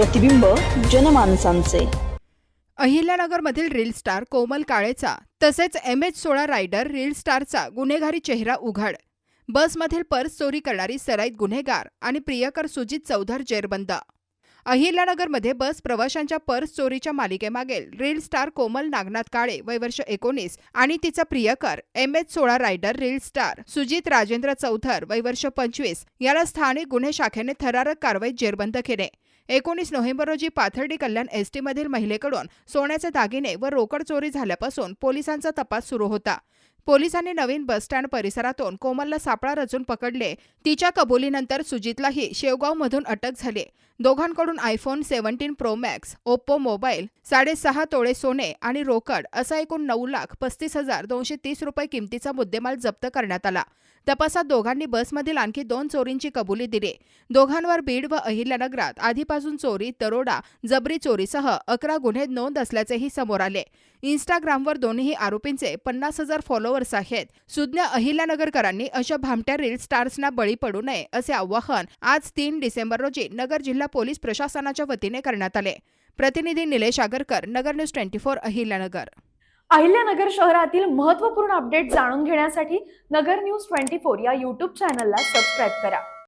प्रतिबिंब जनमानसांचे. अहिल्यानगरमधील reel star Komal काळेचा तसेच एम एच सोळा रायडर रील स्टारचा गुन्हेगारी चेहरा उघड. बसमधील पर्स चोरी करणारी सराईत गुन्हेगार आणि प्रियकर सुजित चौधर जेरबंद. अहिल्यानगरमध्ये बस प्रवाशांच्या पर्स चोरीच्या मालिकेमागील रील स्टार कोमल नागनाथ काळे वय वर्ष एकोणीस आणि तिचा प्रियकर एम एच सोळा rider reel star Sujit Rajendra Chaudhar वय वर्ष पंचवीस याला स्थानिक गुन्हे शाखेने थरारक कारवाईत जेरबंद केले. एकोणीस नोव्हेंबर रोजी पाथर्डी कल्याण एसटीमधील महिलेकडून सोन्याचे दागिने व रोकड चोरी झाल्यापासून पोलिसांचा तपास सुरू होता. पोलिसांनी नवीन बसस्टँड परिसरातून कोमलला सापळा रचून पकडले. तिच्या कबुलीनंतर सुजितलाही शेवगावमधून अटक झाली. दोघांकडून iPhone seventeen Pro Max Oppo mobile साडेसहा तोळे सोने आणि रोकड असा एकूण नऊ लाख पस्तीस हजार दोनशे तीस रुपये किमतीचा मुद्देमाल जप्त करण्यात आला. तपासात दोघांनी बसमधील आणखी दोन चोरींची कबुली दिली. दोघांवर बीड व अहिल्यानगरात आधीपासून चोरी दरोडा जबरी चोरीसह अकरा गुन्हे नोंद असल्याचेही समोर आले. इन्स्टाग्रामवर दोन्ही आरोपींचे पन्नास हजार फॉलोअर्स आहेत. सुज्ञ अहिल्यानगरकरांनी अशा भामट्या रील स्टार्सना बळी पडू नये असे आवाहन आज तीन डिसेंबर रोजी नगर जिल्हा पोलीस प्रशासनाच्या वतीने करण्यात आले. प्रतिनिधी Nilesh Agarkar Nagar news twenty four Ahilyanagar. Ahilyanagar शहरातील महत्त्वपूर्ण अपडेट जाणून घेण्यासाठी नगर न्यूज ट्वेंटी फोर या यूट्यूब चॅनलला सबस्क्राईब करा.